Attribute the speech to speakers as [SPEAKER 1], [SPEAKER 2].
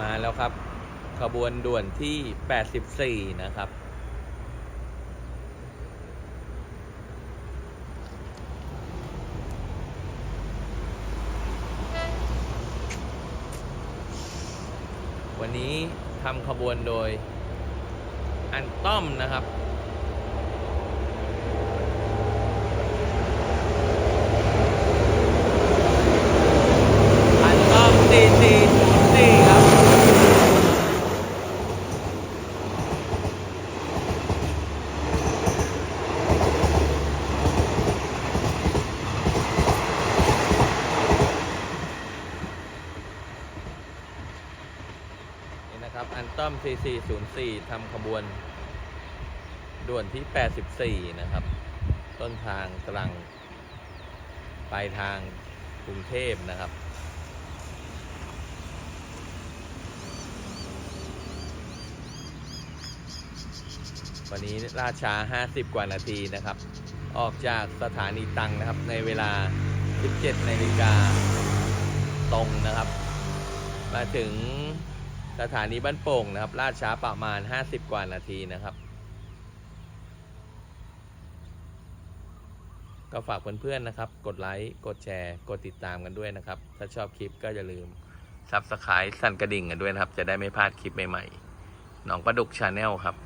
[SPEAKER 1] มาแล้วครับ ขบวนด่วนที่ 84 นะครับ วันนี้ทำขบวนโดยอันต้อมนะครับ อันต้อม 4404 ครับ นะครับ อันต้อม 4404ทำขบวน ด่วนที่ 84 นะครับ ต้นทางตรัง ปลายทางกรุงเทพนะครับ วันนี้ลาช้า 50 กว่านาทีนะครับ ออกจากสถานีตรังนะครับ ในเวลา 17นาฬิกาตรงนะครับ มาถึง สถานีบ้านโป่งนะครับลาดช้าประมาณ 50 กว่านาทีนะครับ ก็ฝากเพื่อนๆนะครับ กดไลค์ กดแชร์ กดติดตามกันด้วยนะครับ ถ้าชอบคลิปก็อย่าลืมซับสไครต์สั่นกระดิ่งกันด้วยนะครับ จะได้ไม่พลาดคลิปใหม่ๆหนองประดุกชาแนลครับ